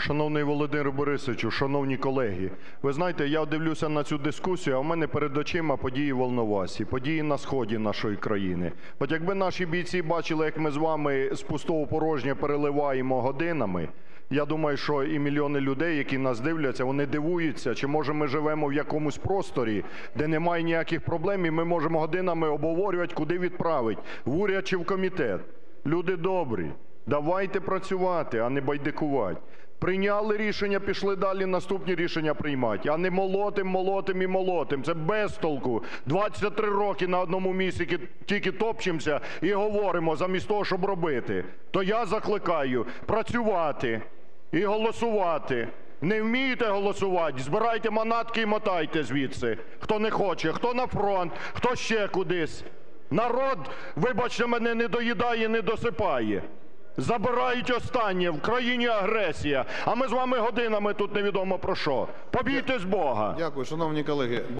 Шановний Володимире Борисовичу, шановні колеги, ви знаєте, я дивлюся на цю дискусію, а в мене перед очима події в Волновасі, події на сході нашої країни. От якби наші бійці бачили, як ми з вами з пустого в порожнє переливаємо годинами, я думаю, що і мільйони людей, які нас дивляться, вони дивуються, чи може ми живемо в якомусь просторі, де немає ніяких проблем, і ми можемо годинами обговорювати, куди відправити – в уряд чи в комітет. Люди добрі, давайте працювати, а не байдикувати. Прийняли рішення, пішли далі наступні рішення приймати, а не молотим, молотим і молотим. Це без толку. 23 роки на одному місці тільки топчемося і говоримо замість того, щоб робити. То я закликаю працювати і голосувати. Не вмієте голосувати, збирайте манатки і мотайте звідси, хто не хоче, хто на фронт, хто ще кудись. Народ, вибачте мене, не доїдає, не досипає. Забирають останнє, в країні агресія, а ми з вами годинами тут невідомо про що. Побійтесь Бога. Дякую, шановні колеги.